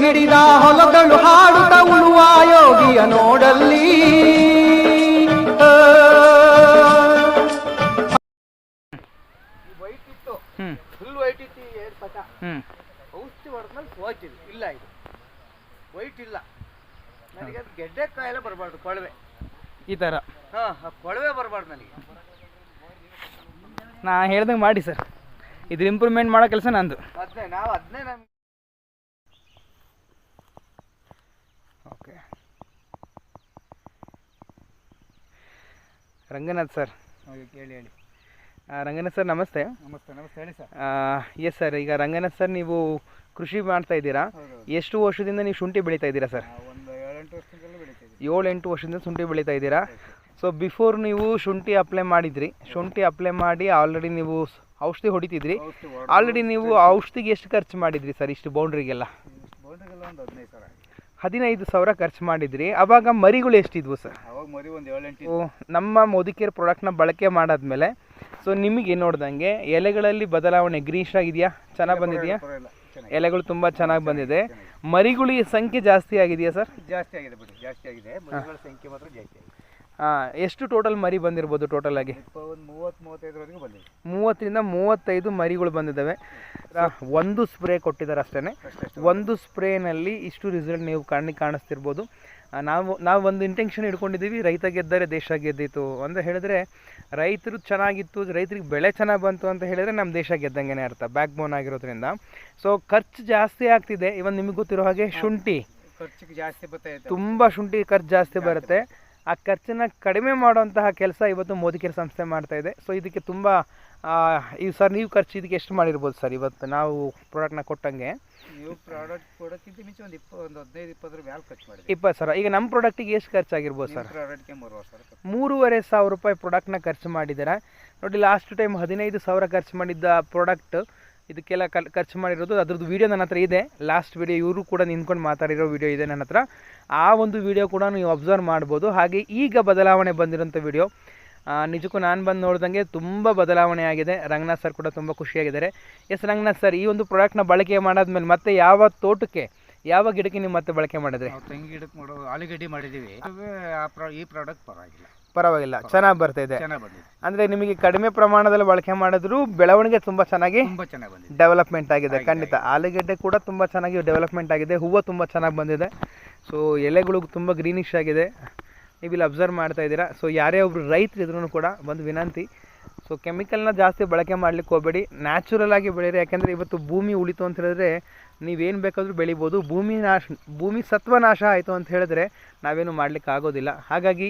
ಹಿಡಿದ ಹೊಲಗಳು ಹಾಡುತ್ತ ಉಳುವ ಯೋಗಿಯ ನೋಡಲ್ಲಿ. ಆ, ವೈಟ್ ಇತ್ತು. ಹ್ಞೂ ಫುಲ್ ವೈಟ್ ಇತ್ತು ಎರಡು ಪಟ. ಹ್ಞೂ ಔಷಧಿ ಹೊಡೆದ್ಮೇಲೆ ಹೋಯ್ತಿದೆ ಇಲ್ಲ ಇದು. ವೈಟ್ ಇಲ್ಲ. ನನಗೆ ಅದು ಗೆಡ್ಡೆ ಕಾಯಿಲೆ ಬರಬಾರ್ದು ಕೊಳವೆ. ಈ ಥರ ಹಾಂ ಕೊಳವೆ ಬರಬಾರ್ದು ನನಗೆ. ನಾ ಹೇಳ್ದಂಗೆ ಮಾಡಿ ಸರ್. ಇದ್ರ ಇಂಪ್ರೂವ್ಮೆಂಟ್ ಮಾಡೋ ಕೆಲಸ ನಂದು. ಅದನ್ನೇ ನಾವು ಅದನ್ನೇ ನಮ್ಗೆ ರಂಗನಾಥ್ ಸರ್. ಹೇಳಿ ಹೇಳಿ. ಆ, ರಂಗನಾಥ್ ಸರ್ ನಮಸ್ತೆ. ನಮಸ್ತೆ ನಮಸ್ತೆ ಹೇಳಿ ಸರ್. ಎಸ್ ಸರ್ ಈಗ ರಂಗನಾಥ್ ಸರ್ ನೀವು ಕೃಷಿ ಮಾಡ್ತಾ ಇದ್ದೀರಾ? ಎಷ್ಟು ವರ್ಷದಿಂದ ನೀವು ಶುಂಠಿ ಬೆಳೀತಾ ಇದ್ದೀರಾ ಸರ್ ಒಂದು ಏಳೆಂಟು ವರ್ಷದಿಂದಲೂ ಬೆಳಿತೀವಿ ಏಳು ಎಂಟು ವರ್ಷದಿಂದ ಶುಂಠಿ ಬೆಳೀತಾ ಇದ್ದೀರಾ? ಸೊ ಬಿಫೋರ್ ನೀವು ಶುಂಠಿ ಅಪ್ಲೈ ಮಾಡಿದ್ರಿ ಶುಂಠಿ ಅಪ್ಲೈ ಮಾಡಿ ಆಲ್ರೆಡಿ ನೀವು ಔಷಧಿ ಹೊಡಿತಿದ್ರಿ. ಆಲ್ರೆಡಿ ನೀವು ಔಷಧಿಗೆ ಎಷ್ಟು ಖರ್ಚು ಮಾಡಿದ್ರಿ ಸರ್ ಇಷ್ಟು ಬೌಂಡ್ರಿಗೆಲ್ಲ ಬೌಂಡ್ರಿಗೆಲ್ಲ ಒಂದು ಹದಿನೈದು ಸಾವಿರ ಹದಿನೈದು ಸಾವಿರ ಖರ್ಚು ಮಾಡಿದ್ರಿ. ಅವಾಗ ಮರಿಗಳು ಎಷ್ಟಿದ್ವು ಸರ್? ಅವಾಗ ಮರಿ ಒಂದು ಏಳೆಂಟು ನಮ್ಮ ಮೋದಿಕೇರ್ ಪ್ರಾಡಕ್ಟ್ನ ಬಳಕೆ ಮಾಡಾದ್ಮೇಲೆ ಸೊ ನಿಮಗೆ ನೋಡ್ದಂಗೆ ಎಲೆಗಳಲ್ಲಿ ಬದಲಾವಣೆ ಗ್ರೀಶ್ ಆಗಿದೆಯಾ? ಚೆನ್ನಾಗಿ ಬಂದಿದೆಯಾ? ಎಲೆಗಳು ತುಂಬ ಚೆನ್ನಾಗಿ ಬಂದಿದೆ. ಮರಿಗಳ ಸಂಖ್ಯೆ ಜಾಸ್ತಿ ಆಗಿದೆಯಾ ಸರ್? ಜಾಸ್ತಿ ಆಗಿದೆ ಬಿಡಿ ಜಾಸ್ತಿ ಆಗಿದೆ. ಮರಿಗಳ ಸಂಖ್ಯೆ ಮಾತ್ರ ಜಾಸ್ತಿ ಆಗಿದೆ. ಎಷ್ಟು ಟೋಟಲ್ ಮರಿ ಬಂದಿರ್ಬೋದು ಟೋಟಲ್ ಆಗಿ? ಮೂವತ್ತರಿಂದ ಮೂವತ್ತೈದು ಮರಿಗಳು ಬಂದಿದ್ದಾವೆ. ಒಂದು ಸ್ಪ್ರೇ ಕೊಟ್ಟಿದ್ದಾರೆ ಅಷ್ಟೇ ಅಷ್ಟೇ ಒಂದು ಸ್ಪ್ರೇನಲ್ಲಿ ಇಷ್ಟು ರಿಸಲ್ಟ್ ನೀವು ಕಣ್ಣಿಗೆ ಕಾಣಿಸ್ತಿರ್ಬೋದು. ನಾವು ನಾವು ಒಂದು ಇಂಟೆನ್ಷನ್ ಇಟ್ಕೊಂಡಿದ್ದೀವಿ ರೈತ ಗೆದ್ದರೆ ದೇಶ ಗೆದ್ದಿತ್ತು ಅಂತ ಹೇಳಿದ್ರೆ ರೈತರು ಚೆನ್ನಾಗಿತ್ತು ರೈತರಿಗೆ ಬೆಳೆ ಚೆನ್ನಾಗಿ ಬಂತು ಅಂತ ಹೇಳಿದ್ರೆ ನಮ್ಮ ದೇಶ ಗೆದ್ದಂಗೆ ಅರ್ಥ ಬ್ಯಾಕ್ ಬೋನ್ ಆಗಿರೋದ್ರಿಂದ. ಸೊ ಖರ್ಚು ಜಾಸ್ತಿ ಆಗ್ತಿದೆ. ಇವನ್ ನಿಮಗೆ ಗೊತ್ತಿರೋ ಹಾಗೆ ಶುಂಠಿ. ಖರ್ಚಿಗೆ ಜಾಸ್ತಿ ಬರುತ್ತೆ ತುಂಬ ಶುಂಠಿ ಖರ್ಚು ಜಾಸ್ತಿ ಬರುತ್ತೆ. ಆ ಖರ್ಚನ್ನ ಕಡಿಮೆ ಮಾಡುವಂತಹ ಕೆಲಸ ಇವತ್ತು ಮೋದಿಕೇರ್ ಸಂಸ್ಥೆ ಮಾಡ್ತಾ ಇದೆ. ಸೊ ಇದಕ್ಕೆ ತುಂಬ ಇದು ಸರ್ ನೀವು ಖರ್ಚು ಇದಕ್ಕೆ ಎಷ್ಟು ಮಾಡಿರ್ಬೋದು ಸರ್ ಇವತ್ತು ನಾವು ಪ್ರಾಡಕ್ಟ್ನ ಕೊಟ್ಟಂಗೆ? ನೀವು ಪ್ರಾಡಕ್ಟ್ ಕೊಡೋಕ್ಕಿಂತ ಮುಂಚೆ ಒಂದು ಇಪ್ಪ ಒಂದು ಹದಿನೈದು ಇಪ್ಪತ್ತರ ಖರ್ಚು ಮಾಡಿ ಇಪ್ಪತ್ತು ಸಾವಿರ. ಈಗ ನಮ್ಮ ಪ್ರಾಡಕ್ಟಿಗೆ ಎಷ್ಟು ಖರ್ಚಾಗಿರ್ಬೋದು ಸರ್? ಪ್ರಾಡಕ್ಟ್ಗೆ ಮೂರುವರೆ ಸಾವಿರ ಮೂರುವರೆ ಸಾವಿರ ರೂಪಾಯಿ ಪ್ರಾಡಕ್ಟ್ನ ಖರ್ಚು ಮಾಡಿದ್ದೀರಾ? ನೋಡಿ ಲಾಸ್ಟ್ ಟೈಮ್ ಹದಿನೈದು ಸಾವಿರ ಖರ್ಚು ಮಾಡಿದ್ದ ಪ್ರಾಡಕ್ಟ್ ಇದಕ್ಕೆಲ್ಲ ಕಲ್, ಖರ್ಚು ಮಾಡಿರೋದು, ಅದ್ರದ್ದು ವೀಡಿಯೋ ನನ್ನ ಹತ್ರ ಇದೆ. ಲಾಸ್ಟ್ ವೀಡಿಯೋ ಇವರು ಕೂಡ ನಿಂತ್ಕೊಂಡು ಮಾತಾಡಿರೋ ವೀಡಿಯೋ ಇದೆ ನನ್ನ ಹತ್ರ. ಆ ಒಂದು ವೀಡಿಯೋ ಕೂಡ ನೀವು ಅಬ್ಸರ್ವ್ ಮಾಡ್ಬೋದು. ಹಾಗೆ ಈಗ ಬದಲಾವಣೆ ಬಂದಿರೋಂಥ ವೀಡಿಯೋ ನಿಜಕ್ಕೂ ನಾನು ಬಂದು ನೋಡ್ದಂಗೆ ತುಂಬ ಬದಲಾವಣೆ ಆಗಿದೆ. ರಂಗನಾಥ್ ಸರ್ ಕೂಡ ತುಂಬ ಖುಷಿಯಾಗಿದ್ದಾರೆ. ಎಸ್, ರಂಗನಾಥ್ ಸರ್ ಈ ಒಂದು ಪ್ರಾಡಕ್ಟ್ನ ಬಳಕೆ ಮಾಡಾದ್ಮೇಲೆ ಮತ್ತೆ ಯಾವ ತೋಟಕ್ಕೆ ಯಾವ ಗಿಡಕ್ಕೆ ನೀವು ಮತ್ತೆ ಬಳಕೆ ಮಾಡಿದ್ರಿ? ನಾವು ತೆಂಗಿ ಗಿಡಕ್ಕೆ ಮಾಡೋದು ಆಲೂಗಡ್ಡೆ ಮಾಡಿದ್ದೀವಿ. ಆ ಪ್ರಾ ಈ ಪ್ರಾಡಕ್ಟ್ ಪರವಾಗಿಲ್ಲ. ಪರವಾಗಿಲ್ಲ. ಚೆನ್ನಾಗಿ ಬರ್ತಾ ಇದೆ. ಚೆನ್ನಾಗಿ ಬಂದಿದೆ. ಅಂದರೆ ನಿಮಗೆ ಕಡಿಮೆ ಪ್ರಮಾಣದಲ್ಲಿ ಬಳಕೆ ಮಾಡಿದ್ರು ಬೆಳವಣಿಗೆ ತುಂಬಾ ಚೆನ್ನಾಗಿ ತುಂಬ ಚೆನ್ನಾಗಿ ಬಂದಿದೆ. ಡೆವಲಪ್ಮೆಂಟ್ ಆಗಿದೆ ಖಂಡಿತ. ಆಲೂಗಡ್ಡೆ ಕೂಡ ತುಂಬ ಚೆನ್ನಾಗಿ ಡೆವಲಪ್ಮೆಂಟ್ ಆಗಿದೆ. ಹೂವು ತುಂಬ ಚೆನ್ನಾಗಿ ಬಂದಿದೆ. ಸೊ ಎಲೆಗಳು ತುಂಬ ಗ್ರೀನಿಶ್ ಆಗಿದೆ. ನೀವು ಇಲ್ಲಿ ಅಬ್ಸರ್ವ್ ಮಾಡ್ತಾ ಇದ್ದೀರಾ. ಸೊ ಯಾರೇ ಒಬ್ರು ರೈತರು ಇದ್ರೂ ಕೂಡ ಒಂದು ವಿನಂತಿ. ಸೊ ಕೆಮಿಕಲ್ನ ಜಾಸ್ತಿ ಬಳಕೆ ಮಾಡಲಿಕ್ಕೆ ಹೋಗಬೇಡಿ. ನ್ಯಾಚುರಲ್ ಆಗಿ ಬೆಳೀರಿ ಯಾಕೆಂದರೆ ಇವತ್ತು ಭೂಮಿ ಉಳಿತು ಅಂತ ಹೇಳಿದ್ರೆ ನೀವೇನು ಬೇಕಾದರೂ ಬೆಳಿಬೋದು. ಭೂಮಿ ನಾಶ, ಭೂಮಿ ಸತ್ವ ನಾಶ ಆಯಿತು ಅಂತ ಹೇಳಿದ್ರೆ ನಾವೇನು ಮಾಡಲಿಕ್ಕೆ ಆಗೋದಿಲ್ಲ. ಹಾಗಾಗಿ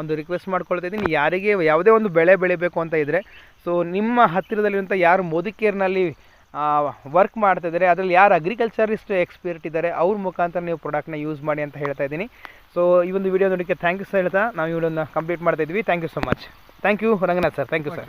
ಒಂದು ರಿಕ್ವೆಸ್ಟ್ ಮಾಡ್ಕೊಳ್ತಾ ಇದ್ದೀನಿ. ಯಾರಿಗೆ ಯಾವುದೇ ಒಂದು ಬೆಳೆ ಬೆಳಿಬೇಕು ಅಂತ ಇದ್ದರೆ ಸೊ ನಿಮ್ಮ ಹತ್ತಿರದಲ್ಲಿರುವಂಥ ಯಾರು ಮೋದಿಕೇರ್ನಲ್ಲಿ ವರ್ಕ್ ಮಾಡ್ತಾ ಇದ್ದಾರೆ ಅದರಲ್ಲಿ ಯಾರು ಅಗ್ರಿಕಲ್ಚರಿಸ್ಟ್ ಎಕ್ಸ್ಪರ್ಟ್ ಇದ್ದಾರೆ, ಅವ್ರ ಮುಖಾಂತರ ನೀವು ಪ್ರಾಡಕ್ಟ್ನ ಯೂಸ್ ಮಾಡಿ ಅಂತ ಹೇಳ್ತಾ ಇದ್ದೀನಿ. ಸೊ ಈ ಒಂದು ವಿಡಿಯೋ ನೋಡೋಕ್ಕೆ ಥ್ಯಾಂಕ್ ಯು ಸರ್ ಹೇಳ್ತಾ ನಾವು ವಿಡಿಯೋನ ಕಂಪ್ಲೀಟ್ ಮಾಡ್ತಾ ಇದ್ವಿ. Thank you so much thank you Ranganath sir thank you sir